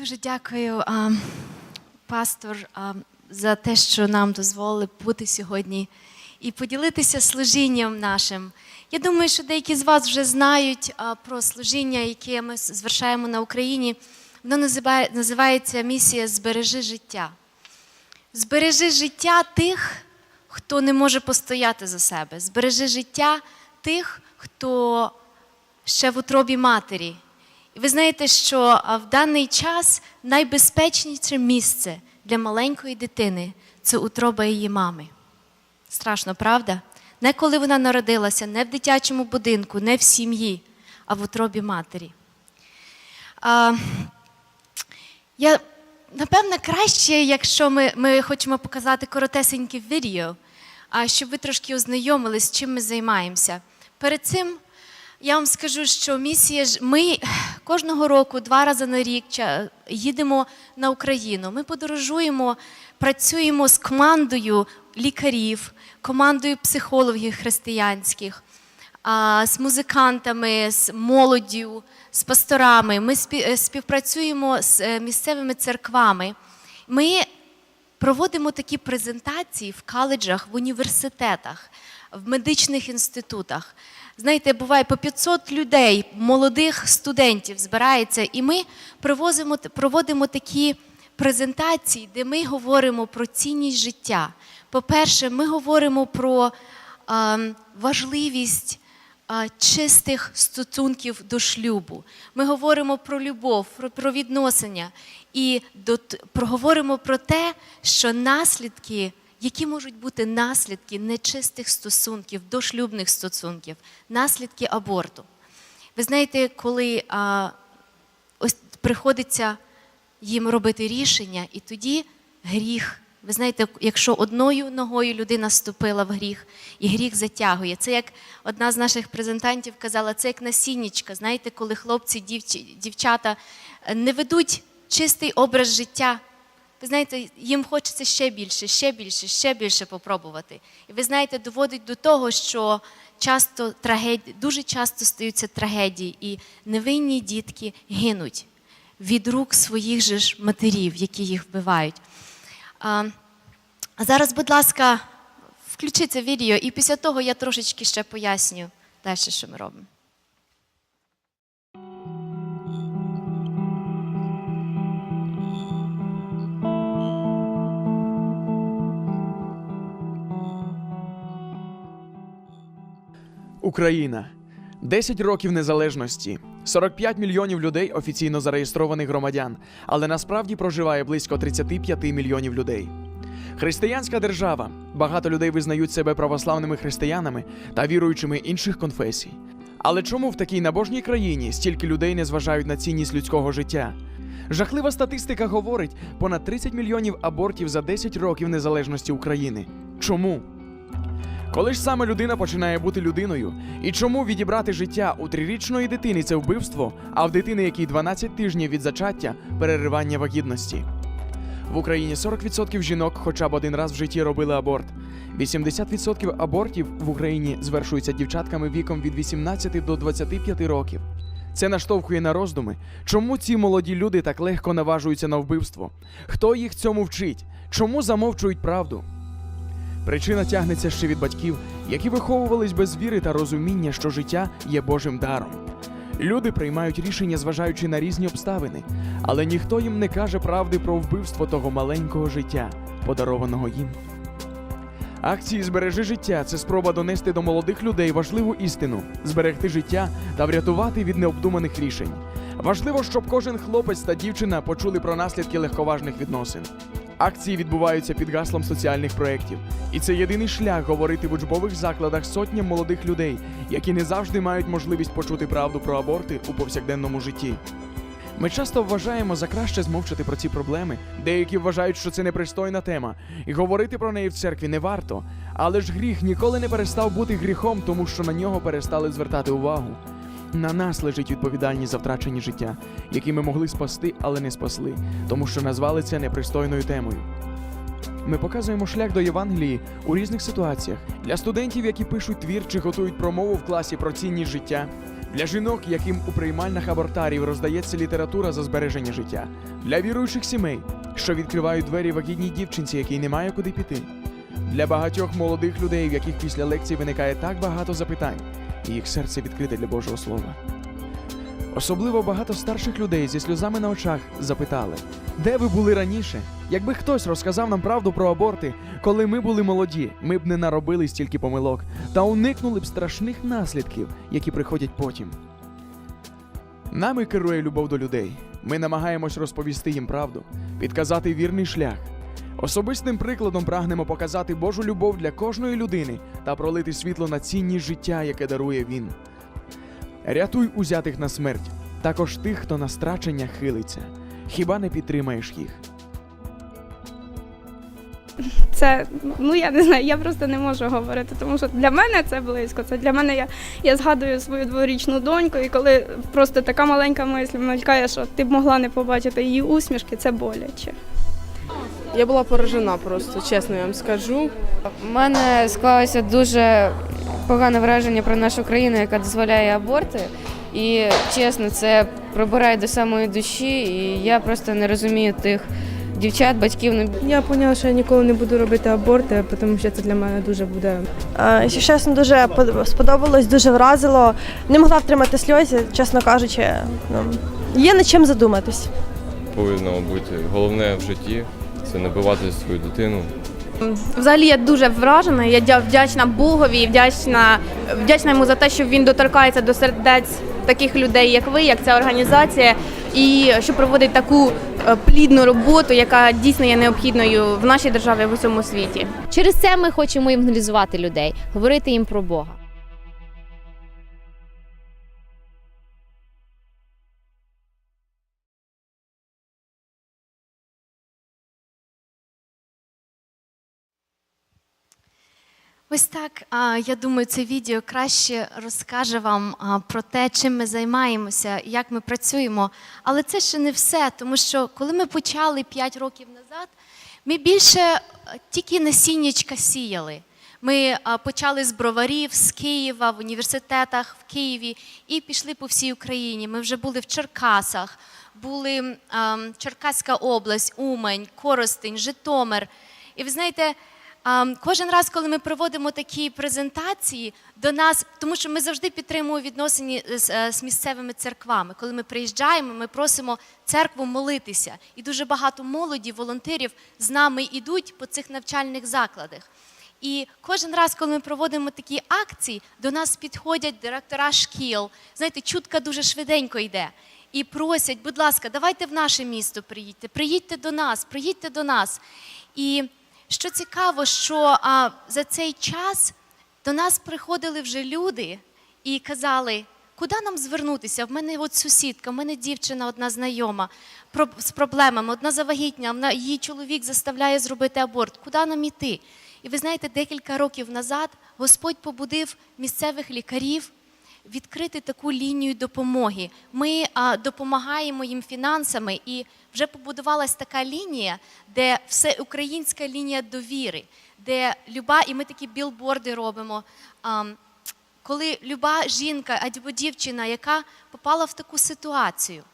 Дуже дякую, а, пастор, а, за те, що нам дозволили бути сьогодні і поділитися служінням нашим. Я думаю, що деякі з вас вже знають а, про служіння, яке ми звершаємо на Україні. Воно називає, називається місія Збережи життя. Збережи життя тих, хто не може постояти за себе. Збережи життя тих, хто ще в утробі матері. І ви знаєте, що в даний час найбезпечніше місце для маленької дитини це утроба її мами. Страшно, правда? Не коли вона народилася, не в дитячому будинку, не в сім'ї, а в утробі матері. А, я, напевно, краще, якщо ми, ми хочемо показати коротесеньке відео, а щоб ви трошки ознайомились, чим ми займаємося. Перед цим я вам скажу, що місія ж ми кожного року, два рази на рік, їдемо на Україну. Ми подорожуємо, працюємо з командою лікарів, командою психологів християнських, з музикантами, з молоддю, з пасторами. Ми е, співпрацюємо з е, місцевими церквами. Ми проводимо такі презентації в коледжах, в університетах, в медичних інститутах. Знаєте, буває по 500 людей, молодих студентів збирається, і ми провозимо, проводимо такі презентації, де ми говоримо про цінність життя. По-перше, ми говоримо про ем, важливість а, чистих стосунків до шлюбу. Ми говоримо про любов, про, відносини і до, проговоримо про те, що наслідки, які можуть бути наслідки нечистих стосунків, дошлюбних стосунків, наслідки аборту. Ви знаєте, коли а, ось приходиться їм робити рішення, і тоді гріх. Ви знаєте, якщо одною ногою людина ступила в гріх, і гріх затягує. Це як одна з наших презентантів казала, це як насіннячка. Знаєте, коли хлопці, дівчата е, не ведуть чистий образ життя. Ви знаєте, їм хочеться ще більше, ще більше, ще більше попробувати. І ви знаєте, доводить до того, що часто трагедії, дуже часто стаються трагедії, і невинні дітки гинуть від рук своїх же ж матерів, які їх вбивають. А, зараз, будь ласка, включи це відео, і після того я трошечки ще поясню далі, що ми робимо. Україна 10 років незалежності, 45 мільйонів людей офіційно зареєстрованих громадян, але насправді проживає близько 35 мільйонів людей. Християнська держава. Багато людей визнають себе православними християнами та віруючими інших конфесій. Але чому в такій набожній країні стільки людей не зважають на цінність людського життя? Жахлива статистика говорить понад 30 мільйонів абортів за 10 років незалежності України. Чому? Коли ж саме людина починає бути людиною? І чому відібрати життя у трирічної дитини це вбивство, а в дитини, якій 12 тижнів від зачаття переривання вагітності? В Україні 40% жінок хоча б один раз в житті робили аборт. 80% абортів в Україні звершуються дівчатками віком від 18 до 25 років. Це наштовхує на роздуми, чому ці молоді люди так легко наважуються на вбивство? Хто їх цьому вчить? Чому замовчують правду? Причина тягнеться ще від батьків, які виховувались без віри та розуміння, що життя є Божим даром. Люди приймають рішення, зважаючи на різні обставини, але ніхто їм не каже правди про вбивство того маленького життя, подарованого їм. Акції Збережи життя це спроба донести до молодих людей важливу істину, зберегти життя та врятувати від необдуманих рішень. Важливо, щоб кожен хлопець та дівчина почули про наслідки легковажних відносин. Акції відбуваються під гаслом соціальних проєктів, і це єдиний шлях говорити в учбових закладах сотням молодих людей, які не завжди мають можливість почути правду про аборти у повсякденному житті. Ми часто вважаємо за краще змовчати про ці проблеми. Деякі вважають, що це непристойна тема, і говорити про неї в церкві не варто. Але ж гріх ніколи не перестав бути гріхом, тому що на нього перестали звертати увагу. На нас лежить відповідальність за втрачені життя, які ми могли спасти, але не спасли, тому що назвали це непристойною темою. Ми показуємо шлях до Євангелії у різних ситуаціях для студентів, які пишуть твір чи готують промову в класі про цінність життя, Для жінок, яким у приймальнах абортарів роздається література за збереження життя, для віруючих сімей, що відкривають двері вагітній дівчинці, якій немає куди піти. Для багатьох молодих людей, в яких після лекцій виникає так багато запитань, і їх серце відкрите для Божого Слова. Особливо багато старших людей зі сльозами на очах запитали, де ви були раніше? Якби хтось розказав нам правду про аборти, коли ми були молоді, ми б не наробили стільки помилок та уникнули б страшних наслідків, які приходять потім. Нами керує любов до людей. Ми намагаємось розповісти їм правду, підказати вірний шлях. Особистим прикладом прагнемо показати Божу любов для кожної людини та пролити світло на цінність життя, яке дарує він. Рятуй узятих на смерть, також тих, хто на страчення хилиться. Хіба не підтримаєш їх? Це ну я не знаю, я просто не можу говорити, тому що для мене це близько. Це для мене я, я згадую свою дворічну доньку, і коли просто така маленька мисль мелькає, що ти б могла не побачити її усмішки, це боляче. Я була поражена просто, чесно я вам скажу. У мене склалося дуже погане враження про нашу країну, яка дозволяє аборти. І чесно, це пробирає до самої душі. І я просто не розумію тих дівчат, батьків. ну, Я поняла, що я ніколи не буду робити аборти, тому що це для мене дуже буде. Е, чесно, дуже сподобалось, дуже вразило. Не могла втримати сльози, чесно кажучи. Ну, є над чим задуматись. повинно бути головне в житті це не бивати свою дитину. Взагалі я дуже вражена. Я вдячна Богові, вдячна, вдячна йому за те, що він доторкається до сердець таких людей, як ви, як ця організація, і що проводить таку е, плідну роботу, яка дійсно є необхідною в нашій державі в усьому світі. Через це ми хочемо евангелізувати людей, говорити їм про Бога. Ось так, я думаю, це відео краще розкаже вам про те, чим ми займаємося, як ми працюємо. Але це ще не все, тому що коли ми почали 5 років назад, ми більше е, тільки насіннячка сіяли. Ми почали з броварів, з Києва, в університетах в Києві і пішли по всій Україні. Ми вже були в Черкасах, були Черкаська область, Умань, Коростень, Житомир. І ви знаєте, Кожен раз, коли ми проводимо такі презентації до нас, тому що ми завжди підтримуємо відносини з, е, з місцевими церквами. Коли ми приїжджаємо, ми просимо церкву молитися. І дуже багато молоді, волонтерів з нами йдуть по цих навчальних закладах. І кожен раз, коли ми проводимо такі акції, до нас підходять директора шкіл. Знаєте, чутка дуже швиденько йде. І просять, будь ласка, давайте в наше місто приїдьте, приїдьте до нас, приїдьте до нас. І що цікаво, що а, за цей час до нас приходили вже люди і казали, куди нам звернутися? В мене от сусідка, в мене дівчина одна знайома з проблемами, одна завагітня, вона, її чоловік заставляє зробити аборт. Куди нам іти? І ви знаєте, декілька років назад Господь побудив місцевих лікарів відкрити таку лінію допомоги. Ми а, допомагаємо їм фінансами, і вже побудувалась така лінія, де всеукраїнська лінія довіри, де люба, і ми такі білборди робимо. А, коли люба жінка або дівчина, яка попала в таку ситуацію,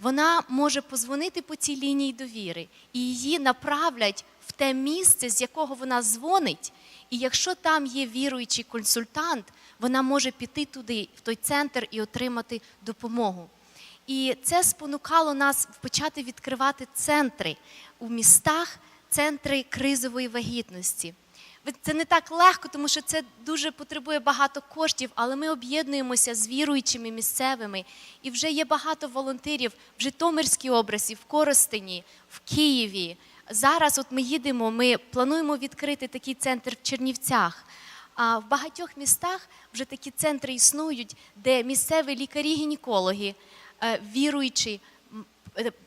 вона може позвонити по цій лінії довіри і її направлять в те місце, з якого вона дзвонить. І якщо там є віруючий консультант, вона може піти туди, в той центр, і отримати допомогу. І це спонукало нас почати відкривати центри у містах, центри кризової вагітності. Це не так легко, тому що це дуже потребує багато коштів, але ми об'єднуємося з віруючими місцевими. І вже є багато волонтерів в Житомирській області, в Коростені, в Києві. Зараз от ми їдемо, ми плануємо відкрити такий центр в Чернівцях. А в багатьох містах вже такі центри існують, де місцеві лікарі-гінекологи, е, віруючі,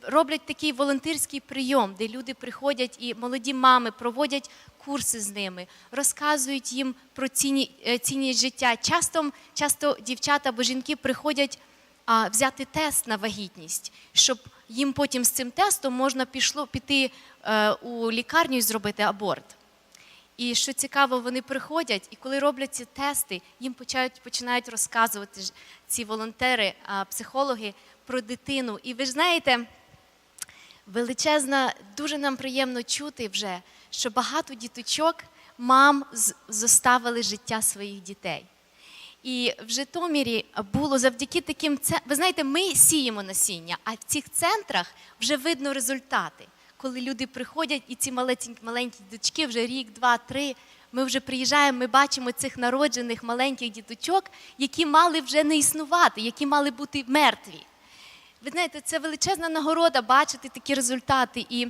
роблять такий волонтерський прийом, де люди приходять і молоді мами проводять курси з ними, розказують їм про ціні, е, цінність життя. Часто, часто дівчата або жінки приходять а, взяти тест на вагітність, щоб їм потім з цим тестом можна пішло піти е, у лікарню і зробити аборт. І що цікаво, вони приходять, і коли роблять ці тести, їм починають, починають розказувати ці волонтери, а, психологи про дитину. І ви ж знаєте, величезна, дуже нам приємно чути вже, що багато діточок мам зоставили життя своїх дітей. І в Житомирі було завдяки таким. Ви знаєте, ми сіємо насіння, а в цих центрах вже видно результати. Коли люди приходять, і ці маленькі, маленькі діточки вже рік, два, три. Ми вже приїжджаємо, ми бачимо цих народжених маленьких діточок, які мали вже не існувати, які мали бути мертві. Ви знаєте, це величезна нагорода бачити такі результати. І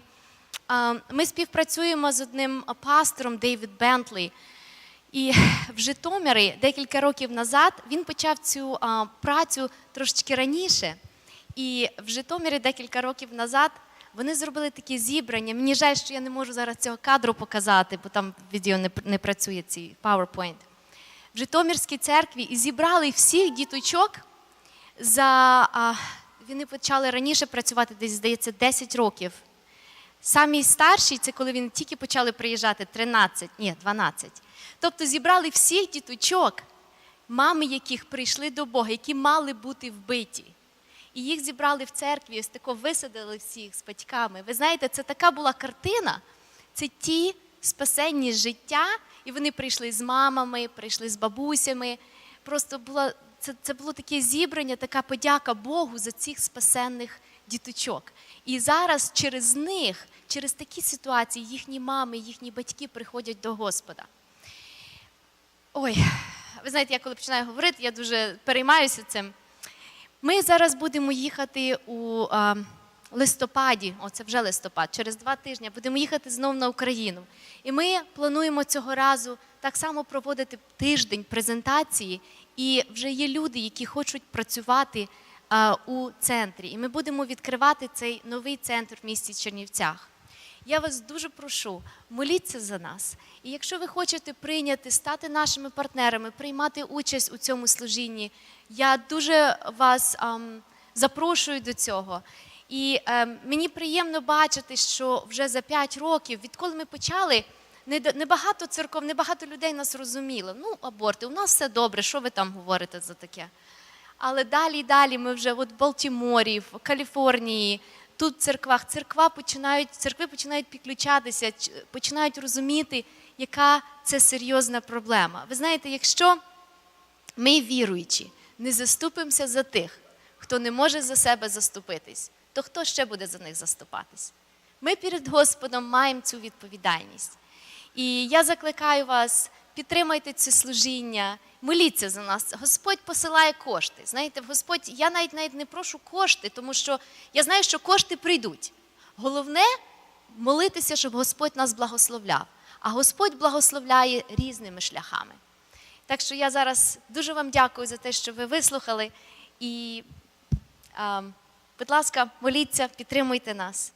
а, ми співпрацюємо з одним пастором Дейвід Бентлі. І в Житомирі декілька років назад він почав цю а, працю трошечки раніше. І в Житомирі декілька років назад вони зробили такі зібрання. Мені жаль, що я не можу зараз цього кадру показати, бо там відео не, не працює цей PowerPoint. В Житомирській церкві і зібрали всіх діточок за. А, вони почали раніше працювати, десь, здається, 10 років. Самі старші, це коли вони тільки почали приїжджати 13, ні, 12. Тобто зібрали всіх діточок, мами яких прийшли до Бога, які мали бути вбиті. І їх зібрали в церкві, ось тако висадили всіх з батьками. Ви знаєте, це така була картина. Це ті спасенні життя, і вони прийшли з мамами, прийшли з бабусями. Просто було, це, це було таке зібрання, така подяка Богу за цих спасенних діточок. І зараз через них, через такі ситуації, їхні мами, їхні батьки приходять до Господа. Ой, ви знаєте, я коли починаю говорити, я дуже переймаюся цим. Ми зараз будемо їхати у а, листопаді, о, це вже листопад, через два тижні будемо їхати знову на Україну. І ми плануємо цього разу так само проводити тиждень презентації, і вже є люди, які хочуть працювати у центрі. І ми будемо відкривати цей новий центр в місті Чернівцях. Я вас дуже прошу, моліться за нас. І якщо ви хочете прийняти, стати нашими партнерами, приймати участь у цьому служінні, я дуже вас ам, запрошую до цього. І ем, мені приємно бачити, що вже за 5 років, відколи ми почали, небагато церков, небагато людей нас розуміло. Ну, аборти, у нас все добре, що ви там говорите за таке? Але далі і далі ми вже от в Балтіморі, в Каліфорнії, тут в церквах, церква починають, церкви починають підключатися, починають розуміти, яка це серйозна проблема. Ви знаєте, якщо ми, віруючі, не заступимося за тих, хто не може за себе заступитись, то хто ще буде за них заступатись? Ми перед Господом маємо цю відповідальність. І я закликаю вас, підтримайте це служіння, моліться за нас. Господь посилає кошти. Знаєте, Господь, я навіть навіть не прошу кошти, тому що я знаю, що кошти прийдуть. Головне молитися, щоб Господь нас благословляв. А Господь благословляє різними шляхами. Так що я зараз дуже вам дякую за те, що ви вислухали. І, а, будь ласка, моліться, підтримуйте нас.